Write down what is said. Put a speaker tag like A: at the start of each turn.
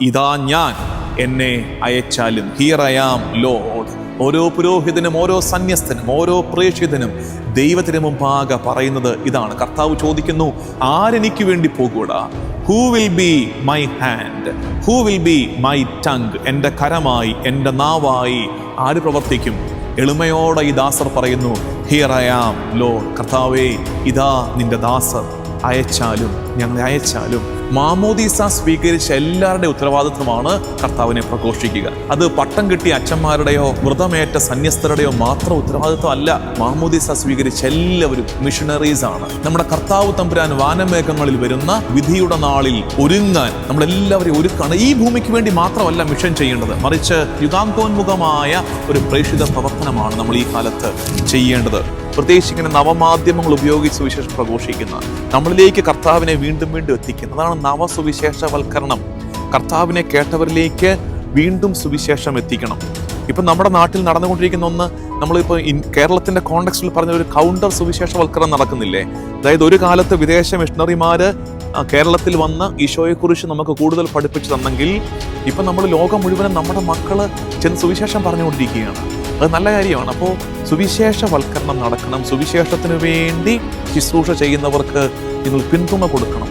A: ഇതാ ഞാൻ എന്നെ അയച്ചാലും ഹിയർ ഐ ആം ലോഡ് ഓരോ പുരോഹിതനും ഓരോ സന്യസ്തനും ഓരോ പ്രേക്ഷിതനും ദൈവത്തിന് മുമ്പാകെ പറയുന്നത് ഇതാണ്. കർത്താവ് ചോദിക്കുന്നു ആരെനിക്ക് വേണ്ടി പോകൂടാ who will be my hand who will be my tongue എന്റെ കരമായി എന്റെ നാവായി ആര് പ്രവർത്തിക്കും? എളിമയോടെ ഈ ദാസർ പറയുന്നു ഹിയർ ഐ ആം കർത്താവേ ഇതാ നിന്റെ ദാസർ. അയച്ചാലും ഞങ്ങളെ അയച്ചാലും മാമോദീസ സ്വീകരിച്ച എല്ലാവരുടെ ഉത്തരവാദിത്വമാണ് കർത്താവിനെ പ്രഘോഷിക്കുക. അത് പട്ടം കിട്ടിയ അച്ഛന്മാരുടെയോ വ്രതമേറ്റ സന്യസ്തരുടെയോ മാത്രം ഉത്തരവാദിത്വം അല്ല. മാമോദീസ സ്വീകരിച്ച എല്ലാവരും മിഷണറീസ് ആണ്. നമ്മുടെ കർത്താവ് തമ്പുരാൻ വാനമേഘങ്ങളിൽ വരുന്ന വിധിയുടെ നാളിൽ ഒരുങ്ങാൻ നമ്മളെല്ലാവരെയും ഒരുക്കാണ്. ഈ ഭൂമിക്ക് വേണ്ടി മാത്രമല്ല മിഷൻ ചെയ്യേണ്ടത്. മറിച്ച് യുഗാന്തോന്മുഖമായ ഒരു പ്രേക്ഷിത പ്രവർത്തനമാണ് നമ്മൾ ഈ കാലത്ത് ചെയ്യേണ്ടത്. പ്രത്യേകിച്ച് ഇങ്ങനെ നവമാധ്യമങ്ങൾ ഉപയോഗിച്ച് സുവിശേഷം പ്രഘോഷിക്കുന്ന നമ്മളിലേക്ക് കർത്താവിനെ വീണ്ടും വീണ്ടും എത്തിക്കുന്ന. അതാണ് നവസുവിശേഷവൽക്കരണം. കർത്താവിനെ കേട്ടവരിലേക്ക് വീണ്ടും സുവിശേഷം എത്തിക്കണം. ഇപ്പം നമ്മുടെ നാട്ടിൽ നടന്നുകൊണ്ടിരിക്കുന്ന ഒന്ന് നമ്മളിപ്പോൾ ഇൻ കേരളത്തിന്റെ കോണ്ടക്സ്റ്റിൽ പറഞ്ഞ ഒരു കൗണ്ടർ സുവിശേഷവൽക്കരണം നടക്കുന്നില്ലേ? അതായത് ഒരു കാലത്ത് വിദേശ മിഷണറിമാർ കേരളത്തിൽ വന്ന് ഈശോയെക്കുറിച്ച് നമുക്ക് കൂടുതൽ പഠിപ്പിച്ചു തന്നെങ്കിൽ ഇപ്പം നമ്മൾ ലോകം മുഴുവനും നമ്മുടെ മക്കൾ ചെന്ന് സുവിശേഷം പറഞ്ഞുകൊണ്ടിരിക്കുകയാണ്. അത് നല്ല കാര്യമാണ്. അപ്പോൾ സുവിശേഷവൽക്കരണം നടക്കണം. സുവിശേഷത്തിന് വേണ്ടി ശുശ്രൂഷ ചെയ്യുന്നവർക്ക് നിങ്ങൾ പിന്തുണ കൊടുക്കണം.